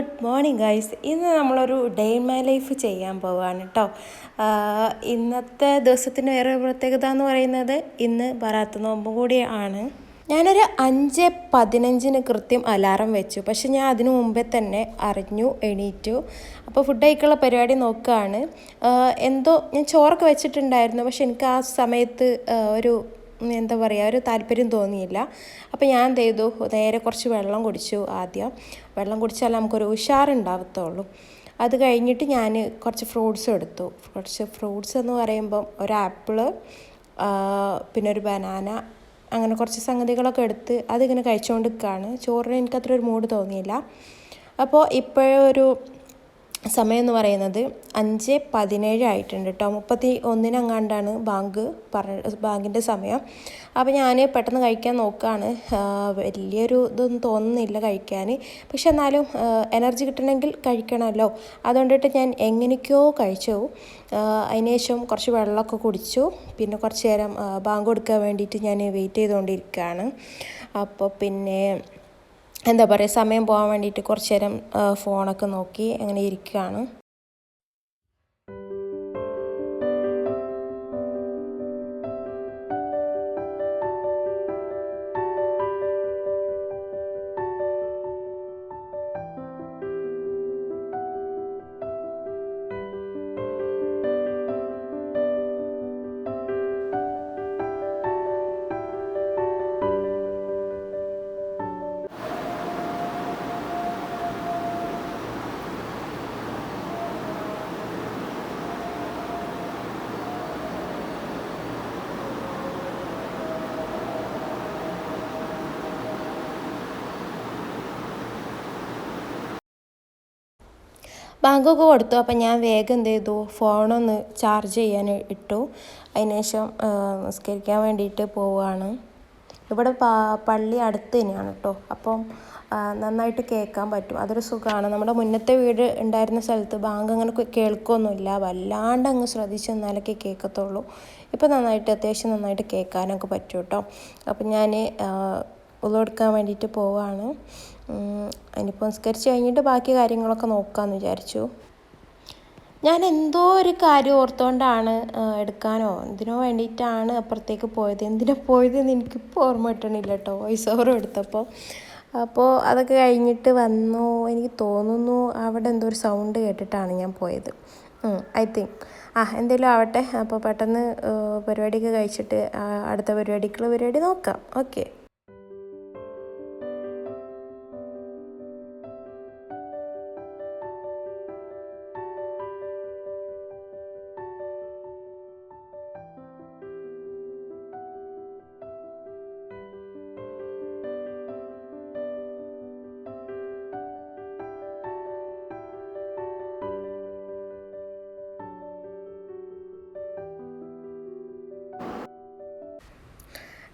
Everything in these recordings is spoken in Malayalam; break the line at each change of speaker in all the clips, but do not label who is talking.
ഗുഡ് മോർണിംഗ് ഗൈസ് ഇന്ന് നമ്മളൊരു ഡേ ഇൻ മൈ ലൈഫ് ചെയ്യാൻ പോവുകയാണ് കേട്ടോ ഇന്നത്തെ ദിവസത്തിന്റെ വേറെ പ്രത്യേകത എന്ന് പറയുന്നത് ഇന്ന് ബറാത്ത് നോമ്പ് കൂടിയാണ് ഞാനൊരു അഞ്ച് പതിനഞ്ചിന് കൃത്യം അലാറം വെച്ചു. പക്ഷെ ഞാൻ അതിനു മുമ്പേ തന്നെ അറിഞ്ഞു എണീറ്റു. അപ്പോൾ ഫുഡ് കഴിക്കാനുള്ള പരിപാടി നോക്കുകയാണ് എന്തോ ഞാൻ ചോറൊക്കെ വെച്ചിട്ടുണ്ടായിരുന്നു. പക്ഷെ എനിക്ക് ആ സമയത്ത് ഒരു എന്താ പറയുക ഒരു താല്പര്യം തോന്നിയില്ല. അപ്പോൾ ഞാൻ എന്ത് ചെയ്തു? നേരെ കുറച്ച് വെള്ളം കുടിച്ചു ആദ്യം. വെള്ളം കുടിച്ചാൽ നമുക്കൊരു ഉഷാറുണ്ടാവത്തുള്ളൂ. അത് കഴിഞ്ഞിട്ട് ഞാൻ കുറച്ച് ഫ്രൂട്ട്സ് എടുത്തു. കുറച്ച് ഫ്രൂട്ട്സ് എന്ന് പറയുമ്പം ഒരു ആപ്പിൾ പിന്നെ ഒരു ബനാന അങ്ങനെ കുറച്ച് സംഗതികളൊക്കെ എടുത്ത് അതിങ്ങനെ കഴിച്ചുകൊണ്ട് നിൽക്കുകയാണ് ചോറിന് എനിക്കത്ര ഒരു മൂഡ് തോന്നിയില്ല. അപ്പോൾ ഇപ്പോഴൊരു സമയം എന്ന് പറയുന്നത് അഞ്ച് പതിനേഴ് ആയിട്ടുണ്ട് കേട്ടോ. മുപ്പത്തി ഒന്നിനങ്ങാണ്ടാണ് ബാങ്ക് പറഞ്ഞ ബാങ്കിന്റെ സമയം. അപ്പോൾ ഞാൻ പെട്ടെന്ന് കഴിക്കാൻ നോക്കുകയാണ്. വലിയൊരു ഇതൊന്നും തോന്നുന്നില്ല കഴിക്കാൻ. പക്ഷെ എന്നാലും എനർജി കിട്ടണമെങ്കിൽ കഴിക്കണമല്ലോ. അതുകൊണ്ടിട്ട് ഞാൻ എങ്ങനെയൊക്കെയോ കഴിച്ചു. അതിനുശേഷം കുറച്ച് വെള്ളമൊക്കെ കുടിച്ചു. പിന്നെ കുറച്ച് നേരം ബാങ്ക് കൊടുക്കാൻ വേണ്ടിയിട്ട് ഞാൻ വെയിറ്റ് ചെയ്തുകൊണ്ടിരിക്കുകയാണ്. അപ്പോൾ പിന്നെ എന്താ പറയുക സമയം പോകാൻ വേണ്ടിയിട്ട് കുറച്ച് നേരം ഫോണൊക്കെ നോക്കി അങ്ങനെ ഇരിക്കുകയാണ്. ബാങ്കൊക്കെ കൊടുത്തു. അപ്പം ഞാൻ വേഗം എന്ത് ചെയ്തു? ഫോണൊന്ന് ചാർജ് ചെയ്യാൻ ഇട്ടു. അതിനുശേഷം നിസ്കരിക്കാൻ വേണ്ടിയിട്ട് പോവുകയാണ്. ഇവിടെ പള്ളി അടുത്ത് തന്നെയാണ് കേട്ടോ അപ്പം നന്നായിട്ട് കേൾക്കാൻ പറ്റും. അതൊരു സുഖമാണ്. നമ്മുടെ മുന്നത്തെ വീട് ഉണ്ടായിരുന്ന സ്ഥലത്ത് ബാങ്ക് അങ്ങനെ കേൾക്കൊന്നുമില്ല. വല്ലാണ്ട് അങ്ങ് ശ്രദ്ധിച്ച് നിന്നാലൊക്കെ കേൾക്കത്തുള്ളൂ. ഇപ്പം നന്നായിട്ട് അത്യാവശ്യം നന്നായിട്ട് കേൾക്കാനൊക്കെ പറ്റും കേട്ടോ അപ്പം ഞാൻ ഉള്ളെടുക്കാൻ വേണ്ടിയിട്ട് പോവുകയാണ്. അതിനിപ്പോൾ നിസ്കരിച്ച് കഴിഞ്ഞിട്ട് ബാക്കി കാര്യങ്ങളൊക്കെ നോക്കാമെന്ന് വിചാരിച്ചു. ഞാൻ എന്തോ ഒരു കാര്യം ഓർത്തുകൊണ്ടാണ് എടുക്കാനോ എന്തിനോ വേണ്ടിയിട്ടാണ് അപ്പുറത്തേക്ക് പോയത്. എന്തിനാ പോയതെന്ന് എനിക്കിപ്പോൾ ഓർമ്മ കിട്ടണില്ല കേട്ടോ വോയിസ് ഓവർ എടുത്തപ്പോൾ അപ്പോൾ അതൊക്കെ കഴിഞ്ഞിട്ട് വന്നു എനിക്ക് തോന്നുന്നു അവിടെ എന്തോ ഒരു സൗണ്ട് കേട്ടിട്ടാണ് ഞാൻ പോയത്. ഐ തിങ്ക് ആ എന്തെങ്കിലും ആവട്ടെ അപ്പോൾ പെട്ടെന്ന് പരിപാടിയൊക്കെ കഴിച്ചിട്ട് അടുത്ത പരിപാടിക്കുള്ള പരിപാടി നോക്കാം. ഓക്കെ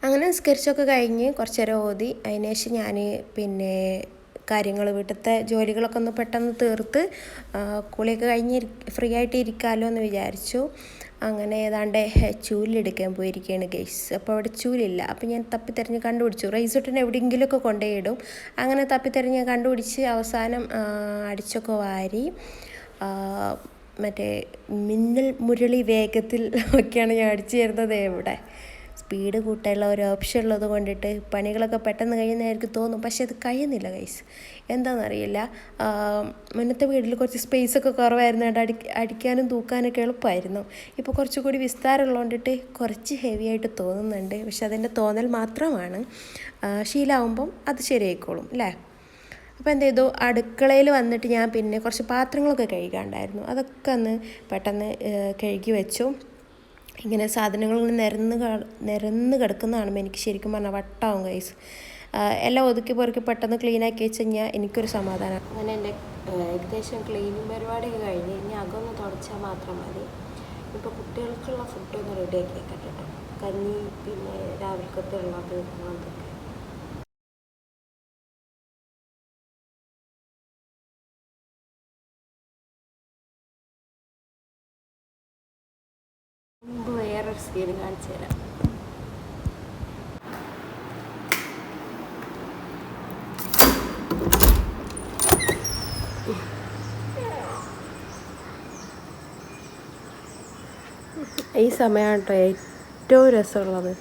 അങ്ങനെ നിസ്കരിച്ചൊക്കെ കഴിഞ്ഞ് കുറച്ച് നേരം ഓതി. അതിന് ശേഷം ഞാൻ പിന്നെ കാര്യങ്ങൾ വീട്ടിലത്തെ ജോലികളൊക്കെ ഒന്ന് പെട്ടെന്ന് തീർത്ത് കുളിയൊക്കെ കഴിഞ്ഞ് ഫ്രീ ആയിട്ട് ഇരിക്കാമല്ലോ എന്ന് വിചാരിച്ചു. അങ്ങനെ ഏതാണ്ട് ചൂലെടുക്കാൻ പോയിരിക്കുകയാണ് ഗെയ്സ് അപ്പോൾ അവിടെ ചൂലില്ല. അപ്പോൾ ഞാൻ തപ്പി തപ്പിത്തെരഞ്ഞ് കണ്ടുപിടിച്ചു റൈസോട്ടിന് എവിടെയെങ്കിലുമൊക്കെ കൊണ്ടുപോയിടും. അങ്ങനെ തപ്പി തപ്പിത്തെരഞ്ഞ് കണ്ടുപിടിച്ച് അവസാനം അടിച്ചൊക്കെ വാരി മറ്റേ മിന്നൽ മുരളി വേഗത്തിൽ ഒക്കെയാണ് ഞാൻ അടിച്ചു തരുന്നത് എവിടെ സ്പീഡ് കൂട്ടാനുള്ള ഒരു ഓപ്ഷൻ ഉള്ളത് കൊണ്ടിട്ട് പണികളൊക്കെ പെട്ടെന്ന് കഴിയുന്നതായിരിക്കും തോന്നും. പക്ഷെ അത് കഴിയുന്നില്ല ഗൈസ് എന്താണെന്നറിയില്ല മുന്നത്തെ വീട്ടിൽ കുറച്ച് സ്പേസ് ഒക്കെ കുറവായിരുന്നു. അടി അടിക്കാനും തൂക്കാനൊക്കെ എളുപ്പമായിരുന്നു. ഇപ്പോൾ കുറച്ചുകൂടി വിസ്താരമുള്ളതുകൊണ്ടിട്ട് കുറച്ച് ഹെവി ആയിട്ട് തോന്നുന്നുണ്ട്. പക്ഷെ അതിന്റെ തോന്നൽ മാത്രമാണ്. ശീലാവുമ്പം അത് ശരിയായിക്കോളും അല്ലേ? അപ്പോൾ എന്ത് ചെയ്തു? അടുക്കളയിൽ വന്നിട്ട് ഞാൻ പിന്നെ കുറച്ച് പാത്രങ്ങളൊക്കെ കഴുകാണ്ടായിരുന്നു. അതൊക്കെ ഒന്ന് പെട്ടെന്ന് കഴുകി വെച്ചു. ഇങ്ങനെ സാധനങ്ങൾ നിരന്ന് നിരന്ന് കിടക്കുന്ന കാണുമ്പോൾ എനിക്ക് ശരിക്കും പറഞ്ഞാൽ വട്ടാവും ഗൈസ് എല്ലാം ഒതുക്കി പൊറുക്കി പെട്ടെന്ന് ക്ലീൻ ആക്കി വെച്ച് കഴിഞ്ഞാൽ എനിക്കൊരു സമാധാനം. അങ്ങനെ എന്റെ ഏകദേശം ക്ലീനിങ് പരിപാടിയൊക്കെ കഴിഞ്ഞ് ഇനി അകമൊന്ന് തുടച്ചാൽ മാത്രം മതി. ഇപ്പോൾ കുട്ടികൾക്കുള്ള ഫുഡ് ഒന്ന് റെഡിയാക്കി വെക്കട്ടെ കേട്ടോ കഞ്ഞി പിന്നെ രാവിലത്തെ ഉള്ളത് അതൊക്കെ കട്ട് ചെയ്ത് കാണിച്ചു തരാം. ഈ സമയമാണ് കേട്ടോ ഏറ്റവും രസമുള്ളത്?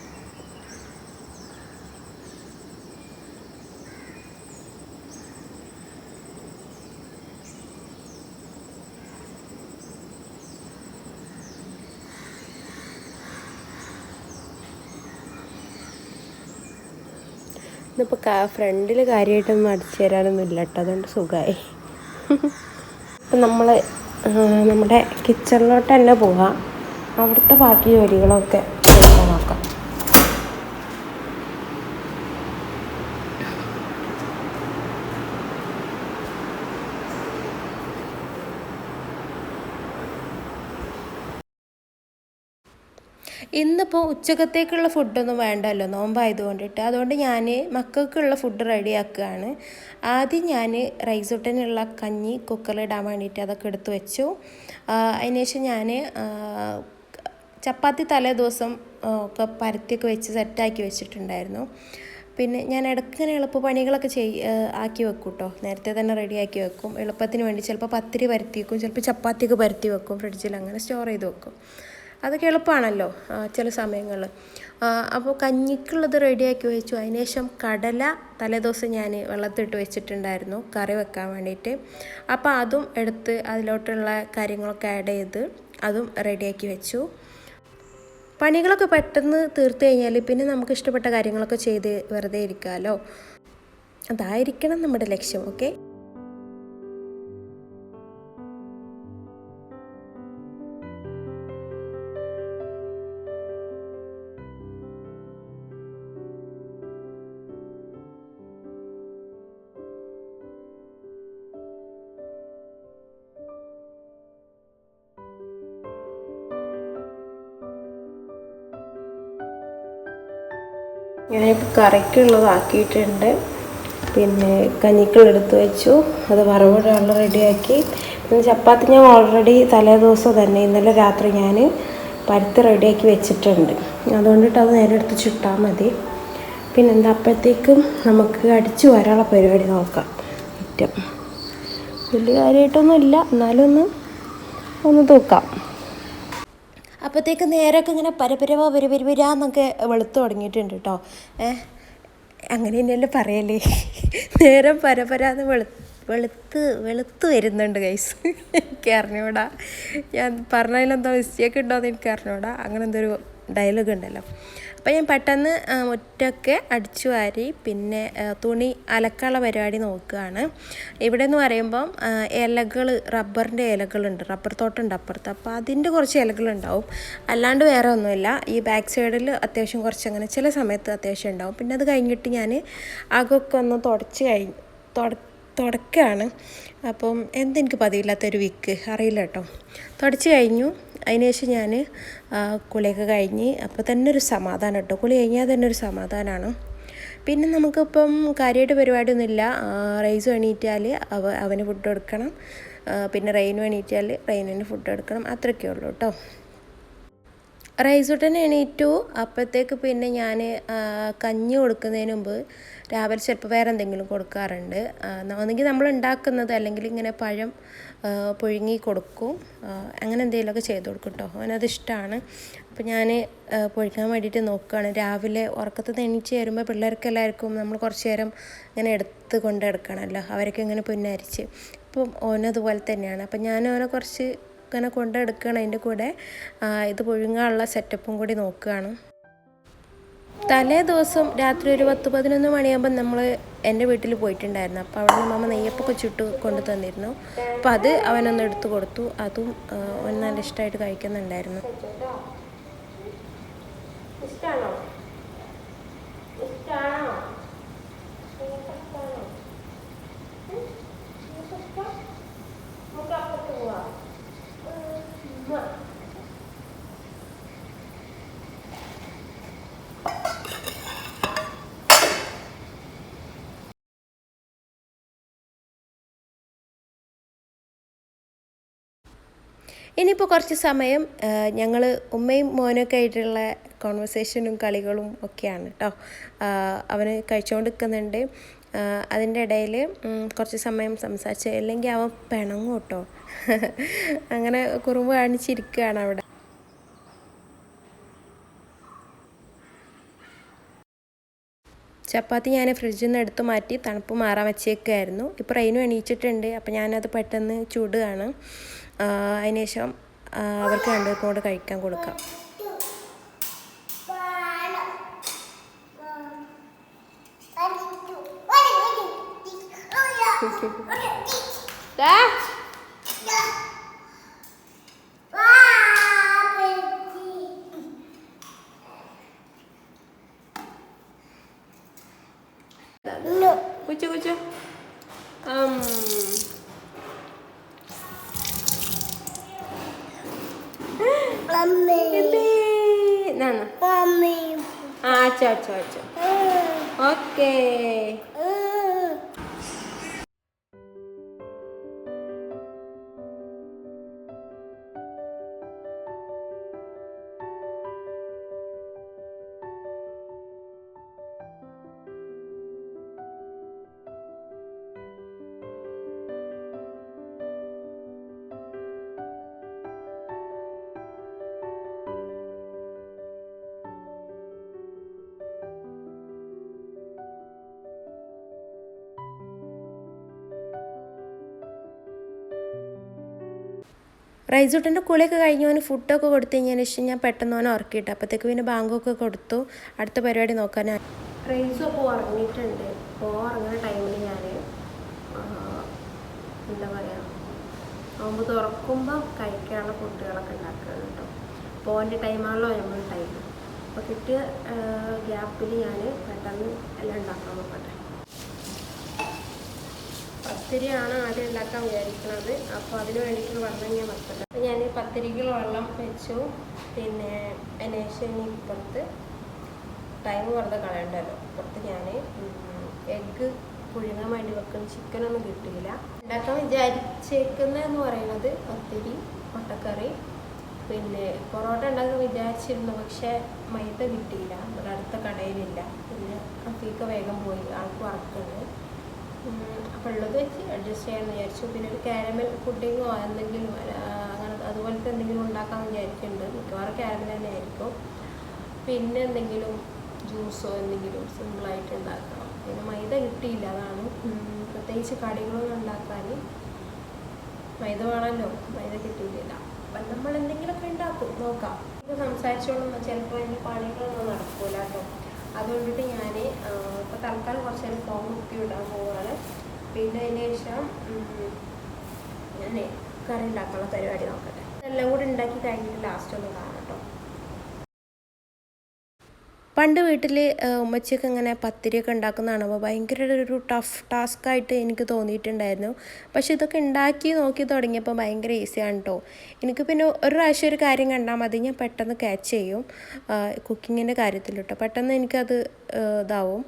ഇന്നിപ്പോൾ ഫ്രണ്ടിൽ കാര്യമായിട്ടൊന്നും അടിച്ചു തരാനൊന്നും ഇല്ല കേട്ടോ അതുകൊണ്ട് സുഖമായി അപ്പം നമ്മൾ നമ്മുടെ കിച്ചണിലോട്ട് തന്നെ പോവാം. അവിടുത്തെ ബാക്കി ജോലികളൊക്കെ നോക്കാം. ഇന്നിപ്പോൾ ഉച്ചക്കത്തേക്കുള്ള ഫുഡൊന്നും വേണ്ടല്ലോ. നോമ്പായത് കൊണ്ടിട്ട് അതുകൊണ്ട് ഞാൻ മക്കൾക്കുള്ള ഫുഡ് റെഡിയാക്കുകയാണ് ആദ്യം ഞാൻ റൈസ് ഉട്ടനുള്ള കഞ്ഞി കുക്കറിലിടാൻ വേണ്ടിയിട്ട് അതൊക്കെ എടുത്തു വെച്ചു. അതിനുശേഷം ഞാൻ ചപ്പാത്തി തലേ ദിവസം ഒക്കെ പരത്തിയൊക്കെ വെച്ച് സെറ്റാക്കി വെച്ചിട്ടുണ്ടായിരുന്നു. പിന്നെ ഞാൻ ഇടയ്ക്കിങ്ങനെ എളുപ്പ പണികളൊക്കെ ചെയ് ആക്കി വെക്കും കേട്ടോ നേരത്തെ തന്നെ റെഡിയാക്കി വെക്കും. എളുപ്പത്തിന് വേണ്ടി ചിലപ്പോൾ പത്തിരി പരത്തി വെക്കും ചിലപ്പോൾ ചപ്പാത്തിയൊക്കെ പരത്തി വെക്കും ഫ്രിഡ്ജിൽ അങ്ങനെ സ്റ്റോർ ചെയ്ത് വെക്കും. അതൊക്കെ എളുപ്പമാണല്ലോ ചില സമയങ്ങളിൽ. അപ്പോൾ കഞ്ഞിക്കുള്ളത് റെഡിയാക്കി വെച്ചു. അതിനുശേഷം കടല തലേദിവസം ഞാൻ വെള്ളത്തിട്ട് വെച്ചിട്ടുണ്ടായിരുന്നു കറി വെക്കാൻ വേണ്ടിയിട്ട്. അപ്പോൾ അതും എടുത്ത് അതിലോട്ടുള്ള കാര്യങ്ങളൊക്കെ ആഡ് ചെയ്ത് അതും റെഡിയാക്കി വെച്ചു. പണികളൊക്കെ പെട്ടെന്ന് തീർത്തു കഴിഞ്ഞാൽ പിന്നെ നമുക്ക് ഇഷ്ടപ്പെട്ട കാര്യങ്ങളൊക്കെ ചെയ്ത് വെറുതെ ഇരിക്കാമല്ലോ. അതായിരിക്കണം നമ്മുടെ ലക്ഷ്യം ഓക്കെ? ഞാനിപ്പോൾ കറിക്കുള്ളതാക്കിയിട്ടുണ്ട്. പിന്നെ കഞ്ഞിക്കുള്ളെടുത്ത് വെച്ചു. അത് വറവിടാനുള്ള റെഡിയാക്കി. പിന്നെ ചപ്പാത്തി ഞാൻ ഓൾറെഡി തലേ ദിവസം തന്നെ ഇന്നലെ രാത്രി ഞാൻ പരുത്തി റെഡിയാക്കി വെച്ചിട്ടുണ്ട്. അതുകൊണ്ടിട്ട് അത് നേരെ എടുത്ത് ചുട്ടാൽ മതി. പിന്നെ എന്താ അപ്പോഴത്തേക്കും നമുക്ക് അടിച്ചു വരാനുള്ള പരിപാടി നോക്കാം. ഏറ്റവും വലിയ കാര്യമായിട്ടൊന്നും ഇല്ല എന്നാലും ഒന്ന് ഒന്ന് തൂക്കാം. അപ്പോഴത്തേക്ക് നേരമൊക്കെ ഇങ്ങനെ പരപരവ വരുവരുവരാന്നൊക്കെ വെളുത്തു തുടങ്ങിയിട്ടുണ്ട് കേട്ടോ. ഏഹ് അങ്ങനെ തന്നെയല്ലേ പറയല്ലേ നേരം പരപരാന്ന് വെളു വെളുത്ത് വെളുത്ത് വരുന്നുണ്ട് ഗൈസ് എനിക്ക് അറിഞ്ഞൂടാ. ഞാൻ പറഞ്ഞതിലെന്തോ മിസ്റ്റേക്ക് ഉണ്ടോ എന്ന് എനിക്ക് അറിഞ്ഞൂടാ. അങ്ങനെ ഒരു ഡയലോഗ് ഉണ്ടല്ലോ. അപ്പോൾ ഞാൻ പെട്ടെന്ന് മുറ്റൊക്കെ അടിച്ചു വാരി പിന്നെ തുണി അലക്കാനുള്ള പരിപാടി നോക്കുകയാണ്. ഇവിടെ എന്ന് പറയുമ്പം ഇലകൾ റബ്ബറിന്റെ ഇലകളുണ്ട് റബ്ബർ തോട്ടമുണ്ട് അപ്പുറത്ത്. അപ്പോൾ അതിന്റെ കുറച്ച് ഇലകളുണ്ടാവും. അല്ലാണ്ട് വേറെ ഒന്നുമില്ല. ഈ ബാക്ക് സൈഡിൽ അത്യാവശ്യം കുറച്ച് അങ്ങനെ ചില സമയത്ത് അത്യാവശ്യം ഉണ്ടാവും. പിന്നെ അത് കഴിഞ്ഞിട്ട് ഞാൻ അകൊക്കെ ഒന്ന് തുടച്ച് കഴിഞ്ഞ് തുട അപ്പം എന്തെനിക്ക് പതിയില്ലാത്തൊരു വിക്ക്? അറിയില്ല കേട്ടോ. തുടച്ച് കഴിഞ്ഞു. അതിനുശേഷം ഞാൻ കുളിയൊക്കെ കഴിഞ്ഞ് അപ്പോൾ തന്നെ ഒരു സമാധാനം കേട്ടോ കുളി കഴിഞ്ഞാൽ തന്നെ ഒരു സമാധാനമാണ് പിന്നെ നമുക്കിപ്പം കാര്യമായിട്ട് പരിപാടിയൊന്നുമില്ല. റൈസ് എണീറ്റാൽ അവ അവന് ഫുഡ് കൊടുക്കണം. പിന്നെ റെയിൻ എണീറ്റാൽ റെയിനിന് ഫുഡ് കൊടുക്കണം. അത്രയൊക്കെ ഉള്ളൂ കേട്ടോ റൈസുട്ടൻ എണീറ്റു അപ്പോഴത്തേക്ക് പിന്നെ ഞാൻ കഞ്ഞി കൊടുക്കുന്നതിന് മുമ്പ് രാവിലെ ചിലപ്പോൾ വേറെ എന്തെങ്കിലും കൊടുക്കാറുണ്ട് ഒന്നെങ്കിൽ നമ്മൾ ഉണ്ടാക്കുന്നത് അല്ലെങ്കിൽ ഇങ്ങനെ പഴം പുഴുങ്ങി കൊടുക്കും. അങ്ങനെ എന്തെങ്കിലുമൊക്കെ ചെയ്ത് കൊടുക്കും കേട്ടോ അവനത് ഇഷ്ടമാണ് അപ്പോൾ ഞാൻ പൊഴിക്കാൻ വേണ്ടിയിട്ട് നോക്കുകയാണ് രാവിലെ ഉറക്കത്തിൽ എണീച്ച് വരുമ്പോൾ പിള്ളേർക്ക് എല്ലാവർക്കും നമ്മൾ കുറച്ച് നേരം ഇങ്ങനെ എടുത്ത് കൊണ്ടെടുക്കണമല്ലോ അവരൊക്കെ ഇങ്ങനെ പുന്നരിച്ച്. അപ്പം ഓനതുപോലെ തന്നെയാണ്. അപ്പം ഞാൻ ഓനെ കുറച്ച് ഇങ്ങനെ കൊണ്ടെടുക്കുകയാണ് അതിന്റെ കൂടെ. ഇത് പുഴുങ്ങാനുള്ള സെറ്റപ്പും കൂടി നോക്കുകയാണ്. തലേ ദിവസം രാത്രി ഒരു പത്ത് പതിനൊന്ന് മണിയാകുമ്പോൾ നമ്മൾ എന്റെ വീട്ടിൽ പോയിട്ടുണ്ടായിരുന്നു. അപ്പോൾ അവിടെ നിന്ന് മമ്മ നെയ്യപ്പൊക്കെ ചുട്ട് കൊണ്ടു തന്നിരുന്നു. അപ്പോൾ അത് അവനൊന്ന് എടുത്തു കൊടുത്തു. അതും അവൻ നല്ല ഇഷ്ടമായിട്ട് കഴിക്കുന്നുണ്ടായിരുന്നു. ഇഷ്ടമാണോ ഇനിയിപ്പോൾ കുറച്ച് സമയം ഞങ്ങൾ ഉമ്മയും മോനൊക്കെ ആയിട്ടുള്ള കോൺവെർസേഷനും കളികളും ഒക്കെയാണ് കേട്ടോ അവന് കഴിച്ചുകൊണ്ട് നിൽക്കുന്നുണ്ട് അതിന്റെ ഇടയിൽ കുറച്ച് സമയം സംസാരിച്ച് അല്ലെങ്കിൽ അവൻ പിണങ്ങും കേട്ടോ. അങ്ങനെ കുറുമ്പ് കാണിച്ചിരിക്കുകയാണ് അവിടെ. ചപ്പാത്തി ഞാൻ ഫ്രിഡ്ജിൽ നിന്ന് എടുത്തു മാറ്റി തണുപ്പ് മാറാൻ വെച്ചേക്കായിരുന്നു. ഇപ്പോൾ റെയിനും എണീച്ചിട്ടുണ്ട്. അപ്പോൾ ഞാനത് പെട്ടെന്ന് ചൂടുകയാണ്. അതിന് ശേഷം ആ, അവർക്ക് രണ്ടുപേർക്കും കൂടെ കഴിക്കാൻ കൊടുക്കാം. കുച്ചു റൈസൂട്ടന്റെ കുളിയൊക്കെ കഴിഞ്ഞ് അവന് ഫുഡൊക്കെ കൊടുത്തു കഴിഞ്ഞതിന് ശേഷം ഞാൻ പെട്ടെന്ന് അവനെ ഉറക്കിയിട്ട് അപ്പോഴത്തേക്ക് പിന്നെ ബാങ്കൊക്കെ കൊടുത്തു. അടുത്ത പരിപാടി നോക്കാനാണ് റൈസ് അപ്പോൾ ഉറങ്ങിയിട്ടുണ്ട്. അപ്പോൾ ഉറങ്ങുന്ന ടൈമിൽ ഞാൻ എന്താ പറയുക നോമ്പ് തുറക്കുമ്പോൾ കഴിക്കാനുള്ള ഫുഡുകളൊക്കെ ഉണ്ടാക്കുന്നത് കേട്ടോ ഓന്റെ ടൈമാണല്ലോ നമ്മൾ ടൈം അപ്പോൾ കിട്ടിയ ഗ്യാപ്പിൽ ഞാൻ പെട്ടെന്ന് എല്ലാം ഉണ്ടാക്കാൻ നോക്കട്ടെ പത്തിരിയാണ് ആദ്യം ഉണ്ടാക്കാൻ വിചാരിക്കുന്നത് അപ്പോൾ അതിന് വേണ്ടിയിട്ടുള്ള വെള്ളം ഞാൻ അപ്പോൾ ഞാൻ പത്തിരിക്കുള്ള വെള്ളം വെച്ചു. പിന്നെ അതിന് ശേഷം ഇനി ഇപ്പുറത്ത് ടൈം വെറുതെ കളയണ്ടല്ലോ. ഇപ്പുറത്ത് ഞാൻ എഗ്ഗ് പുഴുങ്ങാൻ വേണ്ടി വെക്കുന്ന ചിക്കനൊന്നും കിട്ടിയില്ല. ഉണ്ടാക്കാൻ വിചാരിച്ചേക്കുന്നതെന്ന് പറയുന്നത് പത്തിരി മുട്ടക്കറി. പിന്നെ പൊറോട്ട ഉണ്ടാക്കാൻ വിചാരിച്ചിരുന്നു. പക്ഷേ മൈദ കിട്ടിയില്ല. ഇവിടെ അടുത്ത കടയിലില്ല. പിന്നെ അഫീക്ക വേഗം പോയി. ആൾക്ക് വർക്കുണ്ട് അപ്പോൾ ഉള്ളത് വെച്ച് അഡ്ജസ്റ്റ് ചെയ്യാമെന്ന് വിചാരിച്ചു. പിന്നെ ഒരു കാരമൽ പുഡിങ്ങോ എന്തെങ്കിലും അങ്ങനെ അതുപോലത്തെ എന്തെങ്കിലും ഉണ്ടാക്കാമെന്ന് വിചാരിക്കുന്നുണ്ട് മിക്കവാറും കാരമൽ തന്നെ ആയിരിക്കും. പിന്നെ എന്തെങ്കിലും ജ്യൂസോ എന്തെങ്കിലും സിമ്പിളായിട്ട് ഉണ്ടാക്കണം. പിന്നെ മൈദ കിട്ടിയില്ല അതാണ്. പ്രത്യേകിച്ച് കടികളൊന്നും ഉണ്ടാക്കാൻ മൈദ വേണമല്ലോ. മൈദ കിട്ടിയില്ല അപ്പം നമ്മൾ എന്തെങ്കിലുമൊക്കെ ഉണ്ടാക്കും. നോക്കാം. ഇത് സംസാരിച്ചോളും. ചിലപ്പോൾ അതിന്റെ പണികളൊന്നും നടക്കൂല കേട്ടോ. അതുകൊണ്ടിട്ട് ഞാൻ ഇപ്പോൾ തൽക്കാലം കുറച്ച് നേരം ഫോൺ കുത്തി വിടാൻ പോവുകയാണ് പിന്നെ അതിന് ശേഷം ഞാൻ കറി ഉണ്ടാക്കാനുള്ള പരിപാടി നോക്കട്ടെ. എല്ലാം കൂടി ഉണ്ടാക്കി കഴിഞ്ഞിട്ട് ലാസ്റ്റ് ഒന്ന് കാണാം. പണ്ട് വീട്ടിൽ ഉമ്മച്ചിയൊക്കെ ഇങ്ങനെ പത്തിരിയൊക്കെ ഉണ്ടാക്കുന്നതാണ്? അപ്പോൾ ഭയങ്കര ഒരു ടഫ് ടാസ്ക് ആയിട്ട് എനിക്ക് തോന്നിയിട്ടുണ്ടായിരുന്നു. പക്ഷെ ഇതൊക്കെ ഉണ്ടാക്കി നോക്കി തുടങ്ങിയപ്പോൾ ഭയങ്കര ഈസിയാണ് കേട്ടോ എനിക്ക് പിന്നെ ഒരു പ്രാവശ്യം ഒരു കാര്യം കണ്ടാൽ മതി ഞാൻ പെട്ടെന്ന് ക്യാച്ച് ചെയ്യും. കുക്കിങ്ങിന്റെ കാര്യത്തിൽ കേട്ടോ പെട്ടെന്ന് എനിക്കത് ഇതാവും.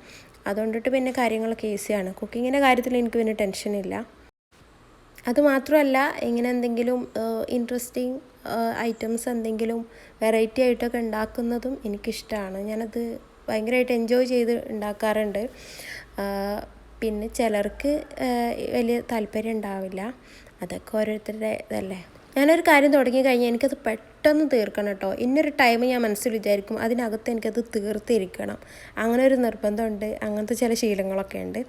അതുകൊണ്ടിട്ട് പിന്നെ കാര്യങ്ങളൊക്കെ ഈസിയാണ് കുക്കിങ്ങിന്റെ കാര്യത്തിൽ എനിക്ക് പിന്നെ ടെൻഷനില്ല അതുമാത്രമല്ല ഇങ്ങനെ എന്തെങ്കിലും ഇൻട്രസ്റ്റിംഗ് ഐറ്റംസ് എന്തെങ്കിലും വെറൈറ്റി ആയിട്ടൊക്കെ ഉണ്ടാക്കുന്നതും എനിക്കിഷ്ടമാണ് ഞാനത് ഭയങ്കരമായിട്ട് എൻജോയ് ചെയ്ത് ഉണ്ടാക്കാറുണ്ട്. പിന്നെ ചിലർക്ക് വലിയ താല്പര്യം ഉണ്ടാവില്ല. അതൊക്കെ ഓരോരുത്തരുടെ ഇതല്ലേ ഞാനൊരു കാര്യം തുടങ്ങി കഴിഞ്ഞാൽ എനിക്കത് പെട്ടെന്ന് തീർക്കണം കേട്ടോ. ഇന്നൊരു ടൈം ഞാൻ മനസ്സിൽ വിചാരിക്കും അതിനകത്ത് എനിക്കത് തീർത്തിരിക്കണം. അങ്ങനെ ഒരു നിർബന്ധമുണ്ട്. അങ്ങനത്തെ ചില ശീലങ്ങളൊക്കെ ഉണ്ട്.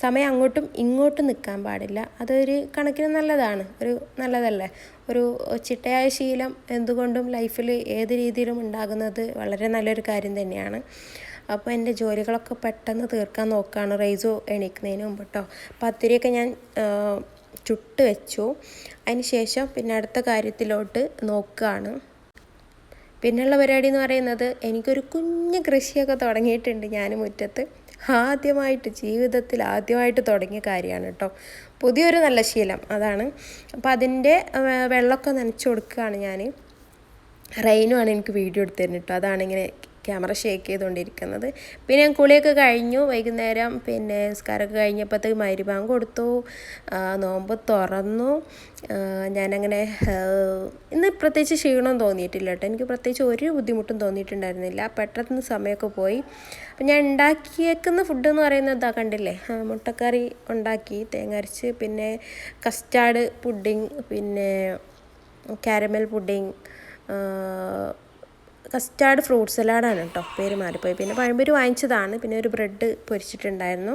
സമയം അങ്ങോട്ടും ഇങ്ങോട്ടും നിൽക്കാൻ പാടില്ല. അതൊരു കണക്കിന് നല്ലതാണ്. ഒരു നല്ലതല്ലേ? ഒരു ചിട്ടയായ ശീലം എന്തുകൊണ്ടും ലൈഫിൽ ഏത് രീതിയിലും ഉണ്ടാകുന്നത് വളരെ നല്ലൊരു കാര്യം തന്നെയാണ്. അപ്പോൾ എന്റെ ജോലികളൊക്കെ പെട്ടെന്ന് തീർക്കാൻ നോക്കുകയാണ് റൈസോ എണീക്കുന്നതിന് മുമ്പ് കേട്ടോ പത്തിരിയൊക്കെ ഞാൻ ചുട്ട് വെച്ചു. അതിന് ശേഷം പിന്നെ അടുത്ത കാര്യത്തിലോട്ട് നോക്കുകയാണ്. പിന്നെയുള്ള പരിപാടി എന്ന് പറയുന്നത് എനിക്കൊരു കുഞ്ഞ് കൃഷിയൊക്കെ തുടങ്ങിയിട്ടുണ്ട് ഞാൻ മുറ്റത്ത്. ആദ്യമായിട്ട് ജീവിതത്തിൽ ആദ്യമായിട്ട് തുടങ്ങിയ കാര്യമാണ് കേട്ടോ. പുതിയൊരു നല്ല ശീലം അതാണ്. അപ്പോൾ അതിന്റെ വെള്ളമൊക്കെ നനച്ചു കൊടുക്കുകയാണ് ഞാൻ റെയിനുമാണ് എനിക്ക് വീഡിയോ എടുത്തു തരുന്നത് കേട്ടോ. അതാണ് ഇങ്ങനെ ക്യാമറ ഷേക്ക് ചെയ്തുകൊണ്ടിരിക്കുന്നത്. പിന്നെ ഞാൻ കുളിയൊക്കെ കഴിഞ്ഞു. വൈകുന്നേരം പിന്നെ നിസ്കാരമൊക്കെ കഴിഞ്ഞപ്പോഴത്തേക്ക് മരുഭാങ് കൊടുത്തു. നോമ്പ് തുറന്നു. ഞാനങ്ങനെ ഇന്ന് പ്രത്യേകിച്ച് ക്ഷീണം തോന്നിയിട്ടില്ല കേട്ടോ. എനിക്ക് പ്രത്യേകിച്ച് ഒരു ബുദ്ധിമുട്ടും തോന്നിയിട്ടുണ്ടായിരുന്നില്ല. പെട്ടെന്ന് സമയമൊക്കെ പോയി. അപ്പം ഞാൻ ഉണ്ടാക്കിയേക്കുന്ന ഫുഡ് എന്ന് പറയുന്നത് ഇതാ കണ്ടില്ലേ? മുട്ടക്കറി ഉണ്ടാക്കി തേങ്ങ അരച്ച് പിന്നെ കസ്റ്റാർഡ് പുഡിങ് പിന്നെ കാരമൽ പുഡിങ് കസ്റ്റാർഡ് ഫ്രൂട്ട് സലാഡാണ് കേട്ടോ പേര് മാറിപ്പോയി. പിന്നെ പഴംപൊരി വാങ്ങിച്ചതാണ് പിന്നെ ഒരു ബ്രെഡ് പൊരിച്ചിട്ടുണ്ടായിരുന്നു.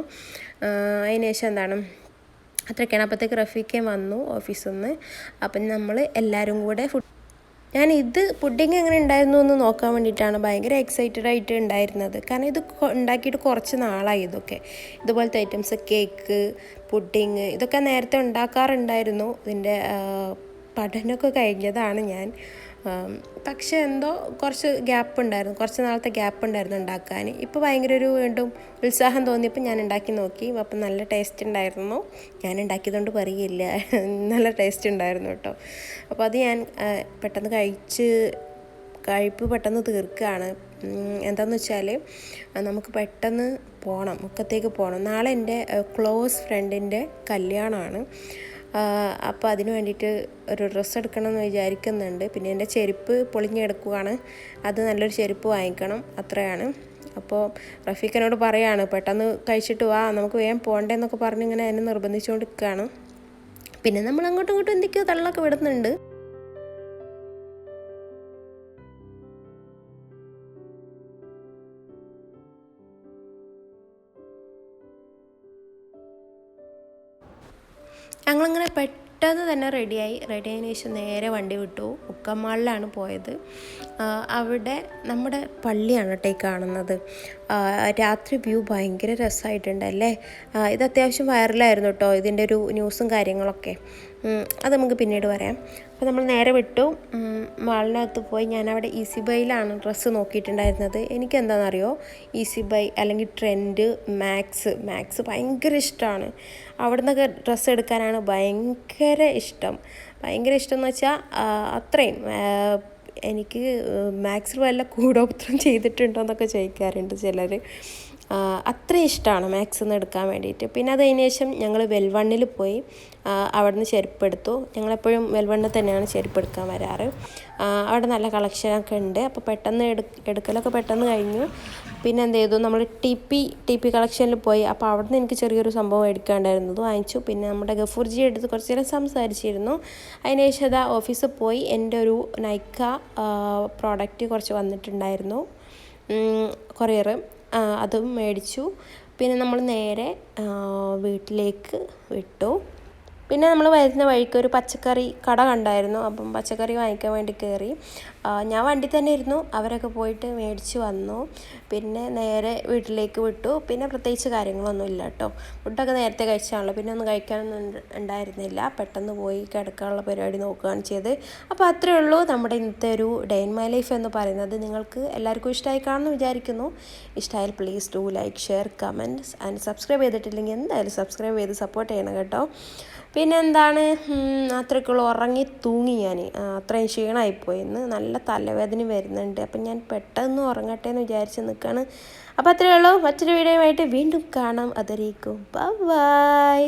അതിന് ശേഷം എന്താണ് അത്രയ്ക്കാണ്. അപ്പോഴത്തേക്ക് റഫീഖെ വന്നു ഓഫീസിൽ നിന്ന് അപ്പം നമ്മൾ എല്ലാവരും കൂടെ ഫുഡ് ഞാൻ ഇത് പുഡിങ് എങ്ങനെ ഉണ്ടായിരുന്നു എന്ന് നോക്കാൻ വേണ്ടിയിട്ടാണ് ഭയങ്കര എക്സൈറ്റഡ് ആയിട്ട് ഉണ്ടായിരുന്നത്. കാരണം ഇത് ഉണ്ടാക്കിയിട്ട് കുറച്ച് നാളായി ഇതൊക്കെ. ഇതുപോലത്തെ ഐറ്റംസ് കേക്ക് പുഡിങ് ഇതൊക്കെ നേരത്തെ ഉണ്ടാക്കാറുണ്ടായിരുന്നു. ഇതിന്റെ പഠനമൊക്കെ കഴിഞ്ഞതാണ് ഞാൻ. പക്ഷേ എന്തോ കുറച്ച് ഗ്യാപ്പ് ഉണ്ടായിരുന്നു കുറച്ച് നാളത്തെ ഗ്യാപ്പ് ഉണ്ടായിരുന്നു ഉണ്ടാക്കാൻ. ഇപ്പോൾ ഭയങ്കര ഒരു വീണ്ടും ഉത്സാഹം തോന്നിയപ്പോൾ ഞാൻ ഉണ്ടാക്കി നോക്കി. അപ്പം നല്ല ടേസ്റ്റ് ഉണ്ടായിരുന്നു. ഞാൻ ഉണ്ടാക്കിയതുകൊണ്ട് പറയില്ല. നല്ല ടേസ്റ്റ് ഉണ്ടായിരുന്നു കേട്ടോ. അപ്പോൾ അത് ഞാൻ പെട്ടെന്ന് കഴിച്ച് കഴിപ്പ് പെട്ടെന്ന് തീർക്കുകയാണ്. എന്താന്ന് വെച്ചാൽ നമുക്ക് പെട്ടെന്ന് പോകണം മുക്കത്തേക്ക് പോകണം നാളെ എന്റെ ക്ലോസ് ഫ്രണ്ടിന്റെ കല്യാണമാണ്. അപ്പോൾ അതിന് വേണ്ടിയിട്ട് ഒരു ഡ്രസ്സ് എടുക്കണം എന്ന് വിചാരിക്കുന്നുണ്ട്. പിന്നെ എന്റെ ചെരുപ്പ് പൊളിഞ്ഞെടുക്കുകയാണ് അത് നല്ലൊരു ചെരുപ്പ് വാങ്ങിക്കണം. അത്രയാണ്. അപ്പോൾ റഫീഖിനോട് പറയാണ് പെട്ടെന്ന് കഴിച്ചിട്ട് വാ. നമുക്ക് വേഗം പോകണ്ടേന്നൊക്കെ പറഞ്ഞ് ഇങ്ങനെ എന്നെ നിർബന്ധിച്ചുകൊണ്ട് നിൽക്കുകയാണ് പിന്നെ നമ്മൾ അങ്ങോട്ടും ഇങ്ങോട്ടും എന്തൊക്കെയോ തള്ളൊക്കെ വിടുന്നുണ്ട്. ഞങ്ങളങ്ങനെ പെട്ടെന്ന് തന്നെ റെഡിയായി. റെഡി ആയതിനു ശേഷം നേരെ വണ്ടി വിട്ടു. ഉക്കമാളിലാണ് പോയത്. അവിടെ നമ്മുടെ പള്ളിയാണ് കേട്ടോ ഈ കാണുന്നത്. രാത്രി വ്യൂ ഭയങ്കര രസമായിട്ടുണ്ടല്ലേ ഇത് അത്യാവശ്യം വൈറലായിരുന്നു കേട്ടോ ഇതിന്റെ ഒരു ന്യൂസും കാര്യങ്ങളൊക്കെ. അത് നമുക്ക് പിന്നീട് പറയാം. അപ്പോൾ നമ്മൾ നേരെ വിട്ടു. മാളിനകത്ത് പോയി ഞാൻ അവിടെ ഈസി ബൈയിലാണ് ഡ്രസ്സ് നോക്കിയിട്ടുണ്ടായിരുന്നത്. എനിക്ക് എന്താണെന്നറിയോ ഈസി ബൈ അല്ലെങ്കിൽ ട്രെൻഡ് മാക്സ്. മാക്സ് ഭയങ്കര ഇഷ്ടമാണ്. അവിടെ നിന്നൊക്കെ ഡ്രസ്സ് എടുക്കാനാണ് ഭയങ്കര ഇഷ്ടം. ഭയങ്കര ഇഷ്ടം എന്ന് വെച്ചാൽ അത്രയും. എനിക്ക് മാക്സിൽ വല്ല കൂടോപത്രം ചെയ്തിട്ടുണ്ടോ എന്നൊക്കെ ചോദിക്കാറുണ്ട് ചിലർ അത്രയും ഇഷ്ടമാണ് മാക്സിൽ നിന്ന് എടുക്കാൻ വേണ്ടിയിട്ട്. പിന്നെ അത് കഴിഞ്ഞ ശേഷം ഞങ്ങൾ വെൽവണ്ണിൽ പോയി അവിടുന്ന് ചെരുപ്പെടുത്തു ഞങ്ങളെപ്പോഴും വെൽവണ്ണിൽ തന്നെയാണ് ചെരുപ്പെടുക്കാൻ വരാറ്. അവിടെ നല്ല കളക്ഷനൊക്കെ ഉണ്ട്. അപ്പോൾ പെട്ടെന്ന് എടു എടുക്കലൊക്കെ പെട്ടെന്ന് കഴിഞ്ഞു. പിന്നെ എന്ത് ചെയ്തു? നമ്മൾ ടി പി ടി പി കളക്ഷനിൽ പോയി. അപ്പോൾ അവിടുന്ന് എനിക്ക് ചെറിയൊരു സംഭവം എടുക്കാണ്ടായിരുന്നത് വാങ്ങിച്ചു. പിന്നെ നമ്മുടെ ഗഫൂർജി എടുത്ത് കുറച്ച് നേരം സംസാരിച്ചിരുന്നു. അതിന് ശേഷം അതാ ഓഫീസിൽ പോയി എന്റെ ഒരു നൈക്ക പ്രോഡക്റ്റ് കുറച്ച് വന്നിട്ടുണ്ടായിരുന്നു. കൊറിയർ അതും മേടിച്ചു. പിന്നെ നമ്മൾ നേരെ വീട്ടിലേക്ക് വിട്ടു. പിന്നെ നമ്മൾ വരുന്ന വഴിക്ക് ഒരു പച്ചക്കറി കട കണ്ടായിരുന്നു. അപ്പം പച്ചക്കറി വാങ്ങിക്കാൻ വേണ്ടി കയറി. ഞാൻ വണ്ടി തന്നെ ഇരുന്നു. അവരൊക്കെ പോയിട്ട് മേടിച്ച് വന്നു. പിന്നെ നേരെ വീട്ടിലേക്ക് വിട്ടു. പിന്നെ പ്രത്യേകിച്ച് കാര്യങ്ങളൊന്നും ഇല്ല കേട്ടോ. ഫുഡൊക്കെ നേരത്തെ കഴിച്ചാണല്ലോ. പിന്നെ ഒന്നും കഴിക്കാനൊന്നും ഉണ്ട്- ഉണ്ടായിരുന്നില്ല പെട്ടെന്ന് പോയി കിടക്കാനുള്ള പരിപാടി നോക്കുകയാണ് ചെയ്തത് അപ്പോൾ അത്രയേ ഉള്ളൂ നമ്മുടെ ഇന്നത്തെ ഒരു ഡേ ഇൻ മൈ ലൈഫ് എന്ന് പറയുന്നത്. നിങ്ങൾക്ക് എല്ലാവർക്കും ഇഷ്ടമായി കാണുമെന്ന് വിചാരിക്കുന്നു. ഇഷ്ടമായാൽ please do like share comments and subscribe ചെയ്തിട്ടില്ലെങ്കിൽ എന്തായാലും സബ്സ്ക്രൈബ് ചെയ്ത് സപ്പോർട്ട് ചെയ്യണം കേട്ടോ. പിന്നെ എന്താണ് ഉറങ്ങി തൂങ്ങി ഞാൻ അത്രയും ക്ഷീണമായിപ്പോയി ഇന്ന് നല്ല തലവേദന വരുന്നുണ്ട്. അപ്പം ഞാൻ പെട്ടെന്ന് ഉറങ്ങട്ടെ എന്ന് വിചാരിച്ച് നിൽക്കുകയാണ് അപ്പോൾ അത്രയേ ഉള്ളൂ. മറ്റൊരു വീഡിയോയുമായിട്ട് വീണ്ടും കാണാം. അതറിയിക്കും ബൈ.